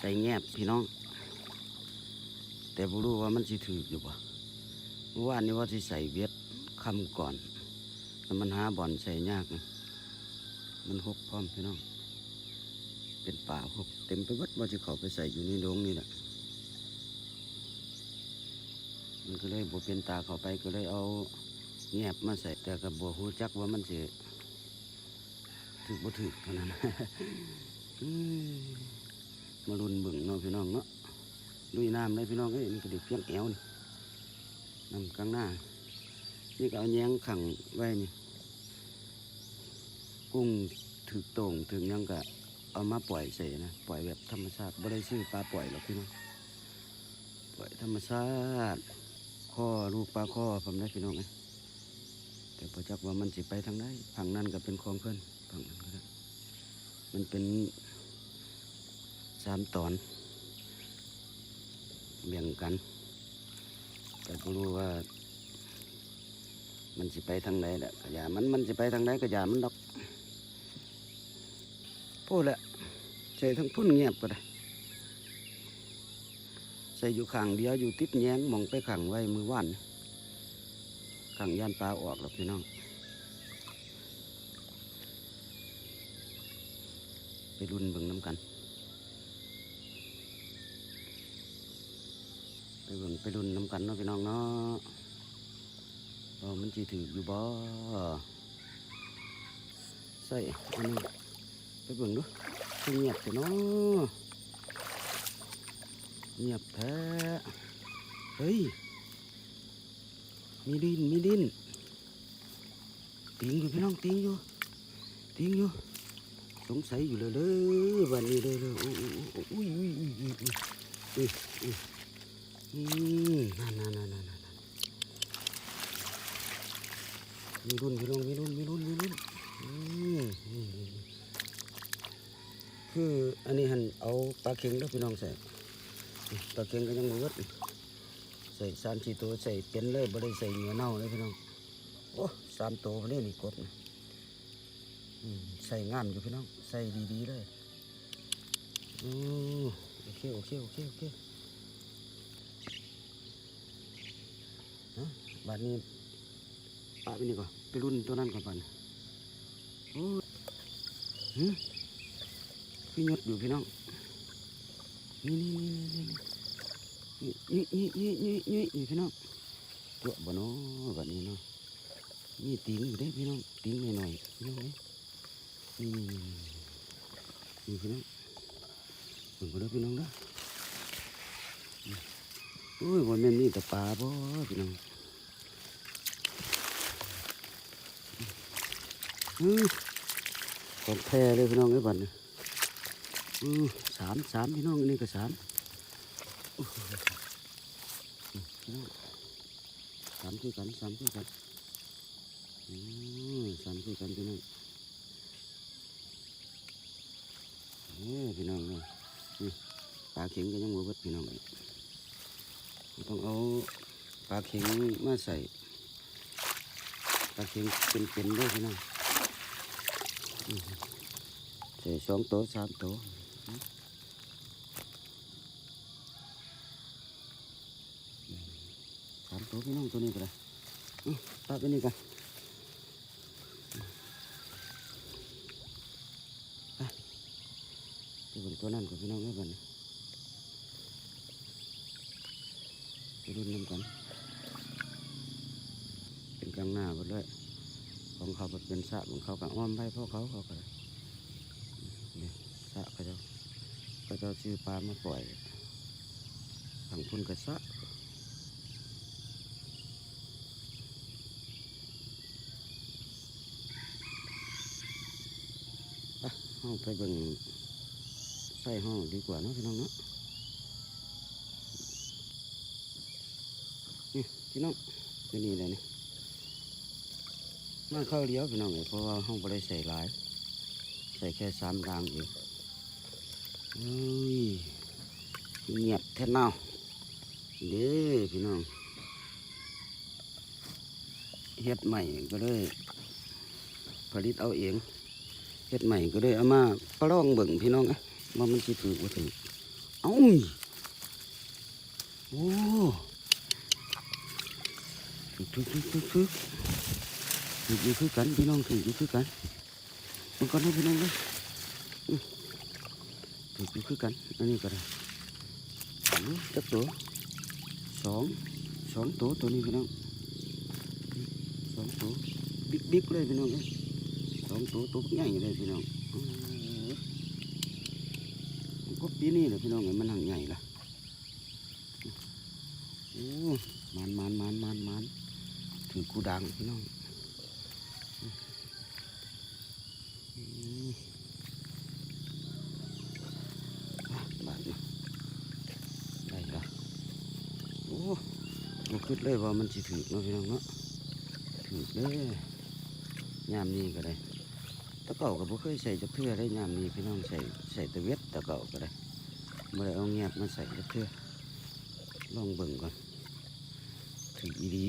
ใส่แงบพี่น้อง แต่บ่รู้ว่ามันสิถืออยู่บ่เมื่อวานนี้ว่าสิใส่เวียดคำก่อนแต่มันหาบ่อนใส่ยากนะมันหกพร้อมพี่น้อง เป็นป่าหกเต็มไปหมดว่าจะเข้าไปใส่อยู่ในโดงนี่แหละมันก็เลยบ่เป็นตาเข้าไปก็เลยเอาแงบมาใส่แต่กับบ่ฮู้จักว่ามันสิถือบ่ถือเท่านั้น มาลุนเบิ่งเนาะพี่น้องเนาะลุยน้ำเลยพี่น้องเอ้ยนี่ก็เด็กเพียงแอวนี่น้ำกลางหน้า นี่ก็เอาแยงขังไว้นี่ กุ้งถึกโต่งถึงยังก็เอามาปล่อยใส่นะปล่อยแบบธรรมชาติไม่ได้ชื่อปลาปล่อยหรอกพี่น้องปล่อยธรรมชาติข้อลูกปลาข้อผมได้พี่น้องไงแต่พอจักว่ามันสิไปทางไหนฝั่งนั้นก็เป็นของเพื่อนฝั่งนั้นก็ได้มันเป็น สามตอนแบ่งกันแต่ก็รู้ว่า มันสิไปทางไหนแหละกระยามันมันสิไปทางไหนกระยามันดอกพูดแหละใส่ทั้งพุ่นเงียบก็ได้ใส่อยู่ข้างเดียวอยู่ติดแยงมองไปขังไว้มือว่านขังย่านปลาออกหรอกพี่น้องไปรุนเบิ่งน้ำกัน ไป เบิ่งไปรุ่นน้ำกันเนาะพี่น้องเนาะบ่มันสิถืออยู่บ่ใส่อันนี้ไปเบิ่งดูเงียบแต่เนาะเงียบแท้เฮ้ยมีดินมีดินติงอยู่พี่น้องติงอยู่ติงอยู่สงสัยอยู่เลยเลยวันนี้เลยเลยโอ้โอ้โอ้อุ้ยอุ้ยอุ้ยอุ้ยอุ้ยอุ้ย อืมนั่นนั่นนั่นนั่นมีรุ่นมีรุ่นมีรุ่นมีรุ่นมีรุ่นอืมคืออันนี้หันเอาปลาเค็งแล้วพี่น้องใส่ปลาเค็งก็ยังมือดใส่สามสี่ตัวใส่เป็นเลยบ่ได้ใส่เนื้อเน่าเลยพี่น้องโอ้สามตัวพอดีนี่กดนะใส่งามอยู่พี่น้อง ใส่ดีๆเลยอือโอเคโอเคโอเคโอเคฮะ บัดนี้ปะไปนี่ก่อนไปรุ่นตัวนั้นก่อนปันโอ้ยหืมพี่ยศอยู่พี่น้อง นี่นี่นี่นี่นี่นี่นี่นี่นี่พี่น้องตัวบ่เนาะแบบนี้เนาะนี่ติ้งอยู่ได้พี่น้องติ้งหน่อยหน่อยพี่น้องนี่นี่นี่พี่น้องเบิ่งก็ได้พี่น้องเด้ออืมโอ้ยวันแม่นนี่แต่ปลาบ่พี่น้อง อือ ของแท้เลยพี่น้องไอ้บัดเนี่ยอือสามสามพี่น้องนี่ก็สามอู้หูอืมพี่น้องสามคือกันสามคือกันอือสามคือกันพี่น้องเอ้พี่น้องเลยนี่ปลาเข็งก็ยังบ่เบิดพี่น้องเลยต้องเอาปลาเข็งมาใส่ปลาเข็งเป็นๆด้วยพี่น้อง thì sáng tối sáng tối sáng tối cái nông tôi này rồi ừ, ta cái này cả à, cái vườn tuấn ăn của cái nông cái vườn cái đun năm tấn เป็นกลางหน้าหมดเลย ของเขาเป็นสระของเขากับอ้อมไปเพราะเขาเขาก็นี่สระเขาเจ้าเขาเจ้าชื่อปลามาปล่อยทางพุ่นกระสะห้องไปเบิ่งใส่ห้องดีกว่าเนาะพี่น้องเนาะนี่พี่น้องจะนี่เลยนี่ มันเข้าเลี้ยวพี่น้องเลยเพราะว่าห้องไม่ได้ใส่หลาย ใส่แค่สามรางเองเฮ้ยเงียบแท้เน่าเด้อพี่น้องเฮ็ดใหม่ก็เลยผลิตเอาเองเฮ็ดใหม่ก็เลยเอามาประลองเบิ่งพี่น้องอะว่ามันสิถือว่าถือเอ้าโอ้ถึกถึกถึกถึก ถึกถึกอยู่คือกันพี่น้องถึกอยู่คือกันมันก็ได้พี่น้องเลยอื้อถึกอยู่คือกันอันนี้ก็ได้อื้อจักตัวสองสองตัวตัวนี้พี่น้องสองตัวบิ๊กบิ๊กเลยพี่น้องเลยสองตัวตัวใหญ่เลยพี่น้องอื้อมันก็ปีนี้เลยพี่น้องเอ้ยมันหังใหญ่ละโอ้มันมันมันมันมันถือกูดังพี่น้องอื้ออะบาดนี้ได้ละโอ้บ่ คิดเลยว่ามันสิถือเนาะพี่น้องเนาะถือเลยยามนี้ก็ได้ตะเก่าก็บ่เคยใส่จักเทื่อได้ยามนี้พี่น้องใส่ใส่ตะเวทตะเก่าก็ได้บ่ได้เอาเงียบมาใส่จักเทื่อลองเบิ่งก่อนถืออีดี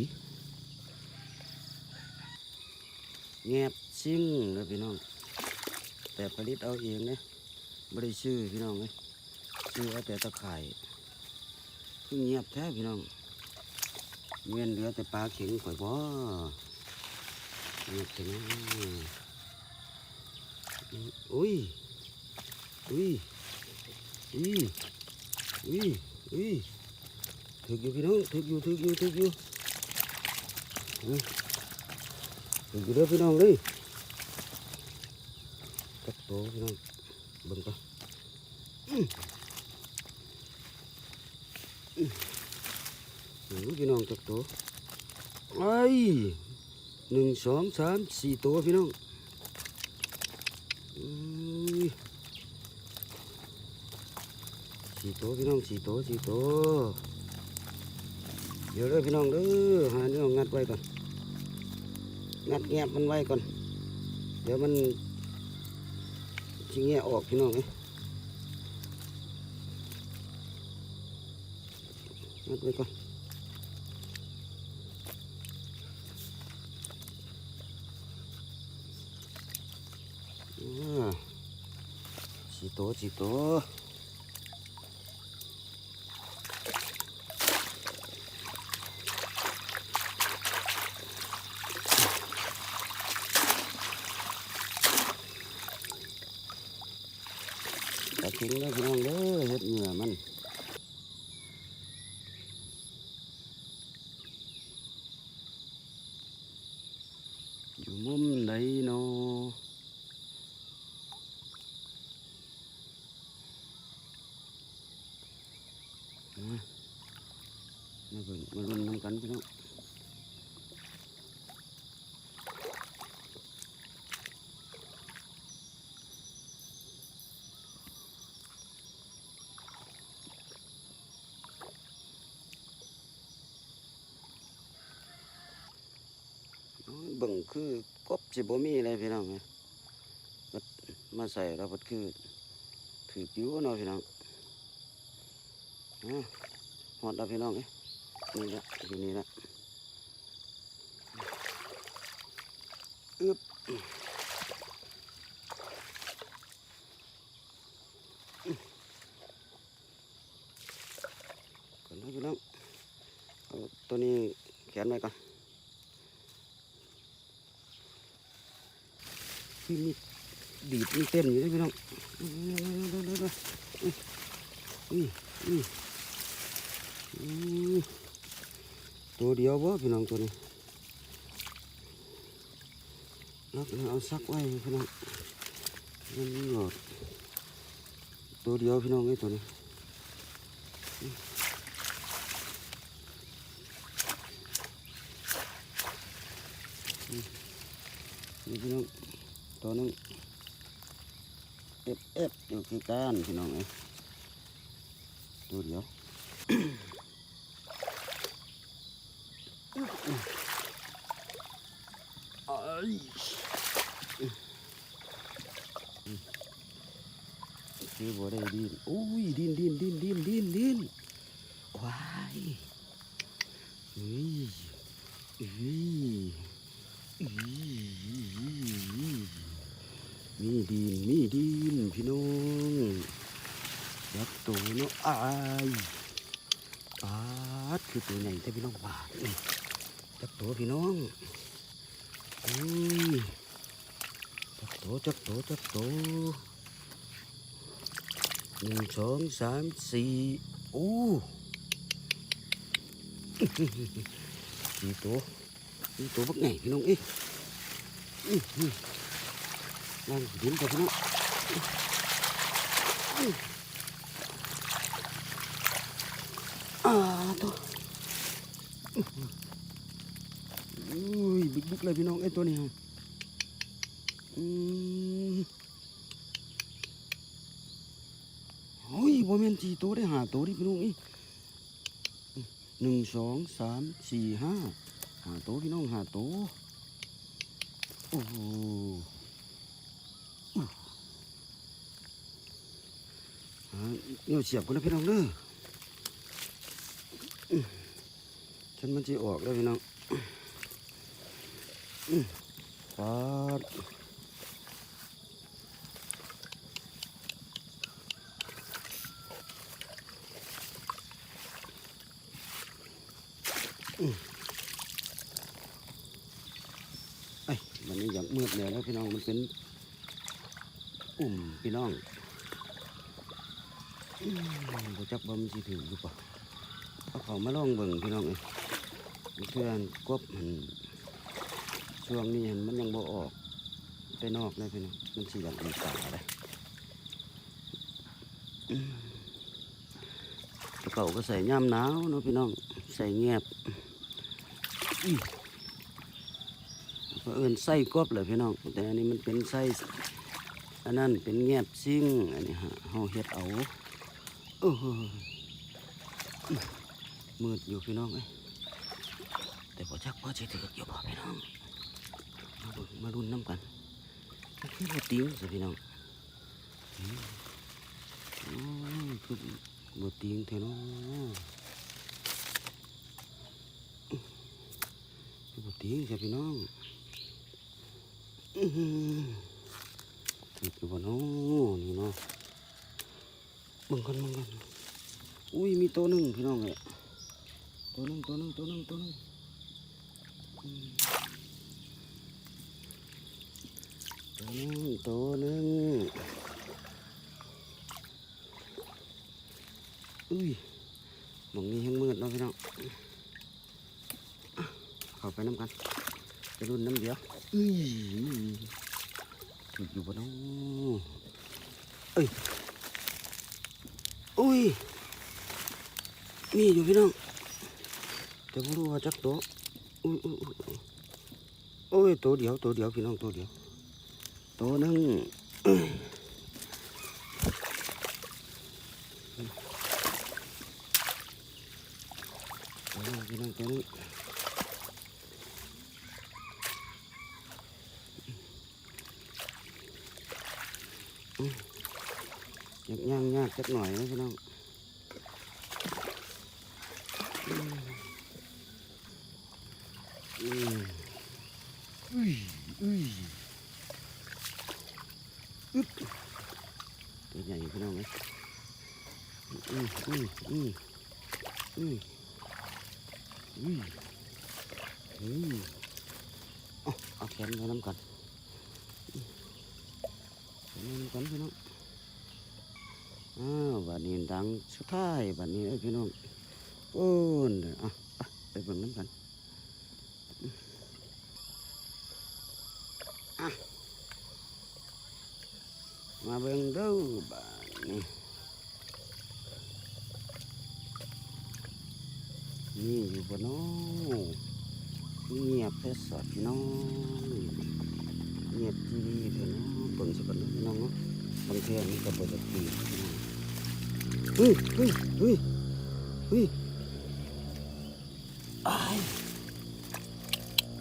เงียบซิ่งเด้อพี่น้อง แต่ผลิตเอาเองเนี่ยบ่ได้ซื้อพี่น้องเอ้ยซื้อเอาแต่ตะไคร่เงียบแท้พี่น้อง เวียนเหลือแต่ปลาเข็งข่อยบ่เงียบจังนะอุ้ยอุ้ยอุ้ยอุ้ยอุ้ยถึกอยู่พี่น้องถึกอยู่ถึกอยู่ถึกอยู่อุ้ยถึกอยู่เด้อพี่น้องเลยจักโตพี่น้องเบิ่งก่อนอื้ออื้ออื้อ พี่น้องจักโตไอ้ยหนึ่งสองสามสี่ตัวพี่น้องสี่ตัวพี่น้องสี่ตัวสี่ตัวเดี๋ยวเลยพี่น้องเด้อหาเนื้องัดไว้ก่อนงัดแงบมันไว้ก่อน เดี๋ยวมันชิงแงออกพี่น้องเอ้ยงัดไว้ก่อนอ่า สี่ตัวสี่ตัวตะทิ้งแล้วพี่น้องเด้อเฮ็ดเหงื่อมัน อยู่มุมใดเนาะมามาเบิ่งมาลุ้นน้ำกัน พี่น้องเบิ่งคือกบสิบ่มีเลยพี่น้องเอ้ยบัดมาใส่แล้วบัดคือถือกิ้วเนาะพี่น้องอ่าหอดแล้วพี่น้องเอ้ นี่ละอยู่นี่ละอึบก่อนนะพี่น้องเอาตัวนี้แขนไว้ก่อนพี่มีดีดมีเต้นอยู่ด้วยพี่น้องอุ้ยอุ้ยอุ้ย ตัวเดียวบ่พี่น้องตัวนี้นักเอาซักไว้พี่น้องมันหลดตัวเดียวพี่น้องไอ้ตัวนี้นี่พี่น้องตัวนึงเอฟเอฟอยู่ที่กานพี่น้องไอ้ตัวเดียว เอ้ย คือบ่ได้ดินอุ้ยดินดินดินดินดินดินว้ายเฮ้ยเฮ้ยเฮ้ยมีดินมีดินพี่น้องยักษ์ตัวน้องอายปาดคือตัวใหญ่แต่พี่น้องบาดนี่จักตัวพี่น้อง สามสี่โอ้สี่ตัวสี่ตัวบักใหญ่พี่น้องเอ้ยอื้อหือนั่งดินกั พวกเลยพี่น้องไอ้ตัวนี้ฮะโอ้ยบ่แม่นสี่ตัวได้หาตัวดิพี่น้องอีหนึ่งสองสามสี่ห้าหาตัวพี่น้องหาตัวโอ้โหเนี่ยเสียบกันนะพี่น้องเด้อฉันมันจะออกแล้วพี่น้อง ปาดอื้อไอ้ยมันนี้อย่างมืดแล้วแล้วพี่น้องมันเป็นอุ่มพี่น้องอืมบ่จักบ่มันสิถืออยู่ปะเอาเขามาลองเบิ่งพี่น้องเอ้ยเพื่อนกบมัน ช่วงนี้หันมันยังบ่ออกไปนอกเลยพี่น้องมันสิอย่างอีกาเลยเก่าก็ใส่ย่ำหนาวเนาะพี่น้องใส่เงียบอื้อก็เอินไส้กบเลยพี่น้องแต่อันนี้มันเป็นไส้อันนั้นเป็นเงียบซิ่งอันนี้ฮะเฮาเฮ็ดเอาโอ้โหมืดอยู่พี่น้องเอ้แต่พอจักพอจะถืออยู่พอพี่น้อง มาดูมารุนน้ำกันมันคือบติ้งสิพี่น้องอืมโอ้ยคือบติ้งเท่เนาะคือบติ้งสิพี่น้องอื้อหือถืออยู่บ่เนาะนี่เนาะบิ่งกันบิ่งกันอุ้ยมีตัวหนึ่งพี่น้องเอ้ยตัวหนึงตัวหนึงตัวหนึงตัวหนึงอืม ตัวหนึงตัวหนึงอุ้ยมองนี้ยังมืดเนาะพี่น้องอะเข้าไปน้ำกันจะรุ่นน้ำเดียวอุ้ยอยู่บนน้องเอ้ยอุ้ยมีอยู่พี่น้องแต่ไม่รู้ว่าจักตัวอุ้ยอุ้ยอุ้ยอุ้ยโอ้ยตัวเดียวตัวเดียวพี่น้องตัวเดียว ตัวหนึงเอ้ยตัวหนึงพี่น้องตัวหนึงอืมยากย่างยากจักหน่อยนะพี่น้อง อืมอุ้ยอุ้ยอึ๊บตัวใหญ่พี่น้องไหมอืมอืมอืมอืมอืมอืมเอาเอาแขนไว้น้ำกันอืมแขนไว้น้ำกันพี่น้องอ้าวบัดนี้ดังสุดท้ายบัดนี้เอ้ยพี่น้อง โอ้นอะไปเบิ่งน้ำกันมาเบิ่งดูบ้านนี่นี่อยู่บนน้องเงียบแค่สดน้องเงียบจีดีเถอะน้องเบิ่งสักคนเนาะพี่น้องบางเทีมันก็เปิดปีเฮ้ยเฮ้ยเฮ้ยเฮ้ย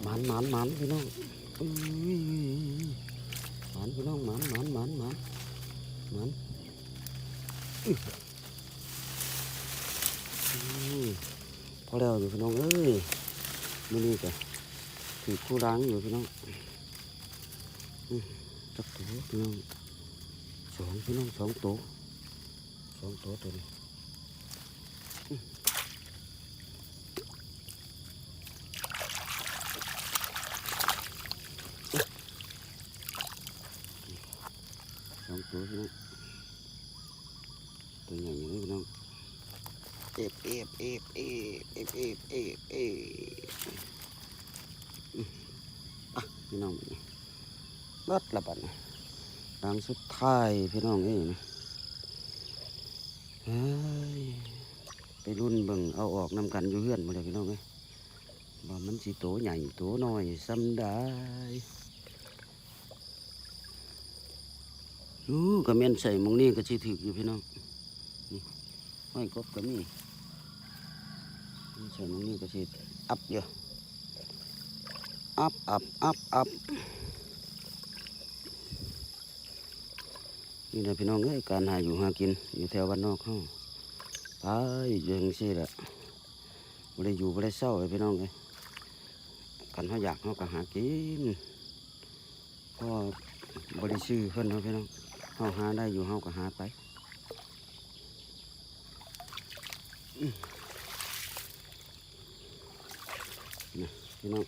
มันมันมันพี่น้องมันพี่น้องมันมันมันมันมันพอแล้วอยู่พี่น้องเอ้ยมื่อนี้ก็ถือคู่ร้างอยู่พี่น้องจักตัวพี่น้องสองพี่น้องสองตัวสองตัวตัวนี้ สองตัวพี่น้องตัวใหญ่อยู่เลยพี่น้องเอฟ เอฟเอฟเอฟเอฟเอฟเอฟอะพี่น้องรถละบัดนะหลังสุดท้ายพี่น้องเอ้ยนะไปรุ่นเบิ่งเอาออกนำกันอยู่เฮือนมาเลยพี่น้องเอ้ยว่ามันสิโตใหญ่โตน้อยซ้ำได้อู้ก็แม่นใส่มงนี้ก็สิถึกอยู่พี่น้องนี่ห้อยกบก็มี ใส่หมองนี้ก็สิอัพอยู่อัพอัพอัพอัพนี่แหละพี่น้องเอ้ยการหาอยู่หากินอยู่แถวบ้านนอกเขาไปอย่างสิละบ่ได้อยู่บ่ได้เศร้าเลยพี่น้องเอ้ยกันเขาอยากเขาก็หากินก็บ่ได้ซื้อเพิ่นเนาะพี่น้องเฮาหาได้อยู่เฮาก็หาไปอื้อนะ พี่น้อง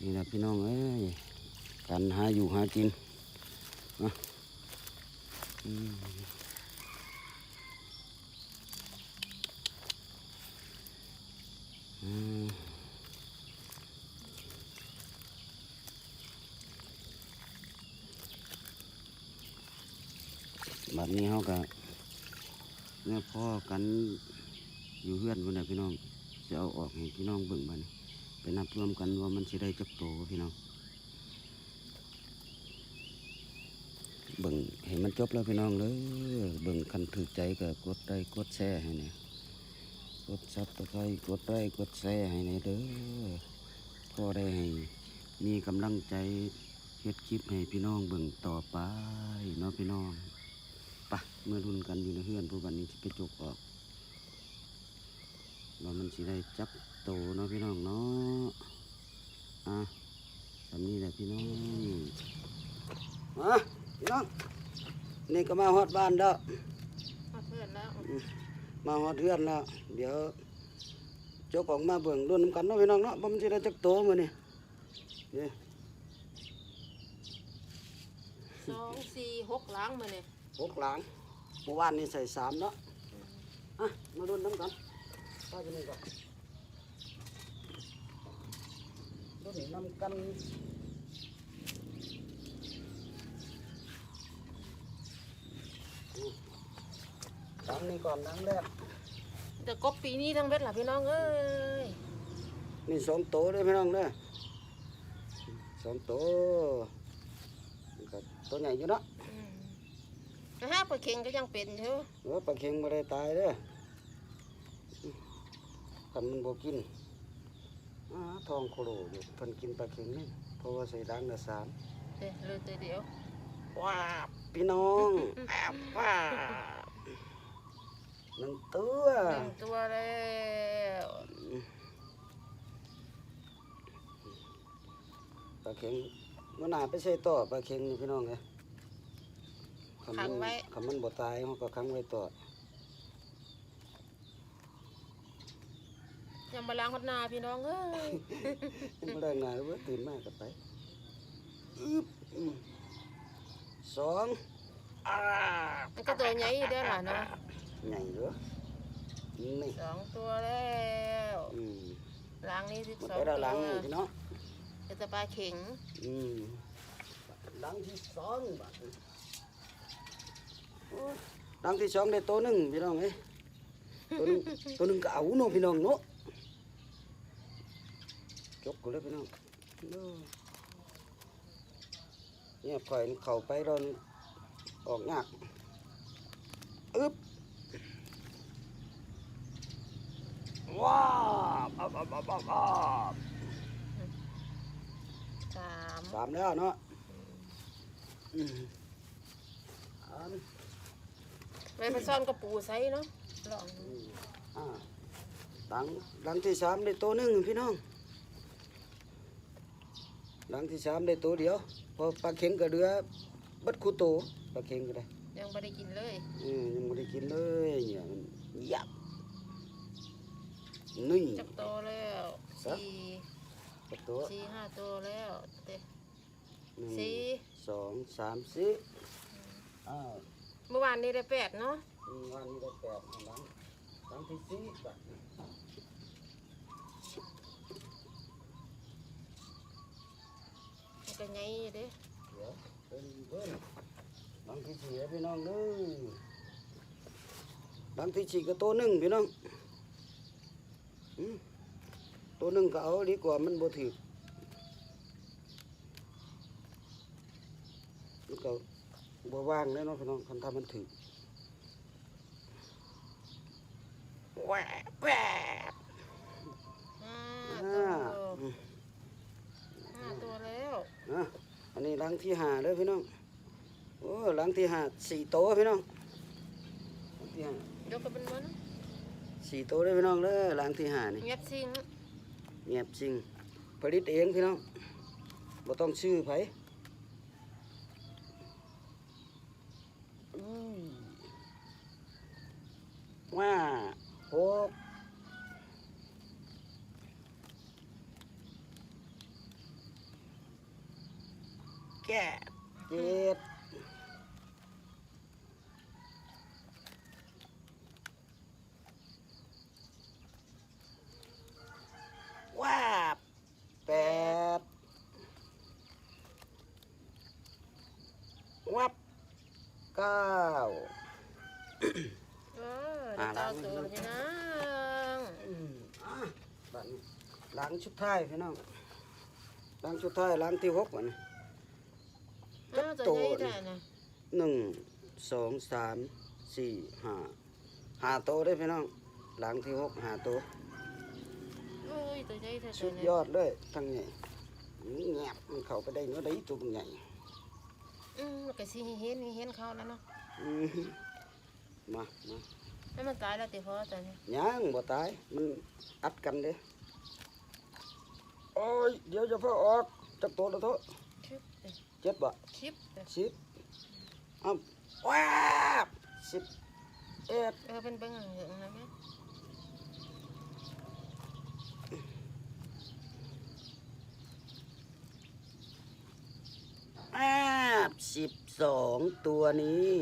นี่แหละพี่น้องเอ้ยการหาอยู่หากินนะอืมอืม บัดนี้เขาก็เนี่ยพ่อกันอยู่เพี่น้องจะเอาออกให้พี่น้องเบิ่งมันไปนับรวมกันว่ามันสิได้จักโตพี่น้องเบิ่งเห็นมันจบแล้วพี่น้องเลยเบิ่งคันถือใจก็กดได้กดแชร์ให้เนี่ยกดซับตะไคร้กดได้กดแชร์ให้เนี่ยเด้อพ่อได้ให้มีกำลังใจเฮ็ดคลิปให้พี่น้องเบิ่งต่อไปเนาะพี่น้องปะเมื่อรุ่นกันอยู่ในเฮือนผู้วันนี้ที่ไปจกออก ว่ามันสิได้จับโตเนาะพี่น้องเนาะอะสำนี้แหละพี่น้องมาพี่น้องนี่ก็มาฮอดบ้านแล้วมาเพื่อนแล้วมาฮอดเฮือนแล้ว เดี๋ยวจกออกมาเบิ่งรุ่นนำกันเนาะพี่น้องเนาะว่ามันสิได้จักโตมื้อนี้เด้สองสี่หกหล้างมาเนี่ยหกหลังเมื่อวานนี่ใส่สามเนาะอะมารุ่นน้ำกัน ป้าจะนี่ก่อนรุ่นน้ำกันดังนี่ก่อนดังแรกแต่กบปีนี้ทั้งเวทล่ะพี่น้องเอ้ยนี่สองโตวเลยพี่น้องเด้อสองโตวนี่ก็ตัวใหญ่อยู่เนาะอืมนะฮะปลาเค็งก็ยังเป็นเถอะเออปลาเค็งไม่ได้ตายเด้อ คันมันบ่กินอ่าทองโคโลอยู่เพิ่นกินปลาเค็งนี่เพราะว่าใส่ดังละสามเด้เลยตัวเดียวว้าบพี่น้องแอบว้าบหนึ่งตัวหนึ่งตัวแล้วปลาเค็งมันน่าไปใส่ต่อปลาเค็งนี่พี่น้องเลยคำมันคำมันบ่ตายเขาก็ขังไว้ต่อ ยังมาล้างหดนาพี่น้องเอ้ยยังบ่ได้งานเว้ยตื่นมากก็ไปอึบอืมสองอ่ามันก็ตัวใหญ่อยู่เด้อล่ะเนาะใหญ่เหรอนี่สองตัวแล้วอืมล้างนี้สิบมันสองไปตัด้านหลังนี่วพี่น้องจะตะปลาเข็งอืมหลังที่สองบาทโอ้ยหลังที่สองได้ตัวหนึ่งพี่น้องเอ้ยตัวหนึงตัวหนึงก็เอาเนาะพี่น้องเนาะ จบกูเลยพี่น้องเด้อเนี่ยข่อยเข้าไปเรานี่ออกยากอึ๊บว้าวอับอับอับอับอับสามสามแล้วเนาะอืมอันไปไปซ่อนกระปูใส่เนาะลองอ่าหลังหลังที่สามได้ตัวหนึ่งพี่น้อง หลังที่สามได้ตัวเดียว พอปลาเข็งก็เรือบัดคูโตวปลาเข็งก็ได้เดี๋ยวยังไม่ได้กินเลยเออยังไม่ได้กินเลยเนี่ยมันยับนี่จับโตแล้วครับสี่กระตัวสี่ห้าโตแล้วเต้หนึ่งสี่สองสามสี่อ้าวเมื่อวานนี้ได้แปดเนาะอืมวันนี้ได้แปดหลังหลังที่สี่บัด นี้มันก็ไงอยู่เด้เดี๋ยวเป็นเพิ่นหลังที่สี่ให้พี่น้องเด้อหลังที่สี่ก็ตัวหนึ่งพี่น้องอืมตัวหนึ่งก็เอาดีกว่ามันบ่ถือมันก็บ่ว่างแล้วเนาะพี่น้องคันถ้ามันถือแหวบแหวบ ห้า อ่า โต อืม ห้าตัวแล้ว อะอันนี้หลัง ที่ห้าเด้อพี่น้อง โอ้หลังที่ห้าสี่โตวพี่น้องหลังที่ห้ายกกันเป็นมันสี่โตวเด้อพี่น้องเด้อหลังที่ห้านี่เงียบซิงเงียบจริง ผลิตเองพี่น้องบ่ต้องชื่อไผอุ้ยว่าหก แก่เจ็ดว่าแปดวับเก้าเอออ่าได้เก้าล้างตัวนี่นะอืมอะบัดนี้ล้างชุดท้ายพี่น้องล้างชุดท้ายล้างที่หกวันนี้อ้าวตัวใหญ่ได้ นะหนึ่งสองสามสี่ห้าห้าโตวได้อพี่น้องล้างที่หกห้าโตวโอ้ยตัวใหญ่แท้สุดๆยอดเลยทั้งใหญ่แงบมันเข้าไปได้เนื้อได้ตัวมันใหญ่อืมมันก็สิเห็นเห็นเขาแล้วเนาะอืมมามาแล้วมันตายแล้วติพอตอนนี้ยังบ่ตายมันอัดกันเด้โอ้ยเดี๋ยวจะเพิ่งออกจักตัวแล้วเถอะชิบเอ้ยเจ็ดบ่ชิบเอ้ ยสิบอ้าวว้าบสิบเอ็ดเออเป็นเบิ่งเหลืองนะแม่อ้าบสิบสองตัวนี้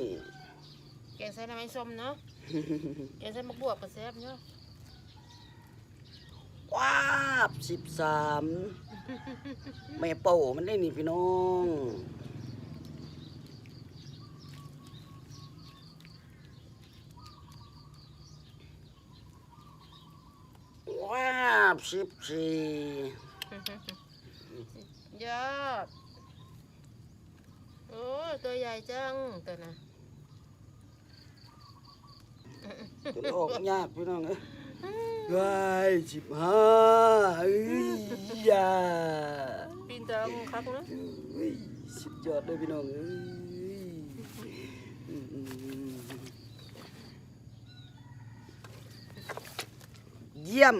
แกงใส่น้ำไม้ส้มเนาะแกงใส่มะบวบก็แซ่บเนาะว้าบสิบสามแม่โป่มันได้นี่พี่น้องว้าบสิบสี่ยอด โอ้ยตัวใหญ่จังตัวน่ะจนออกยากพี่น้องเอ้ยว้ายสิบห้าเอ้ยยาปีนตามคักเนาะเอ้ยสุดยอดเลยพี่น้องเอ้ยอืมเยี่ยม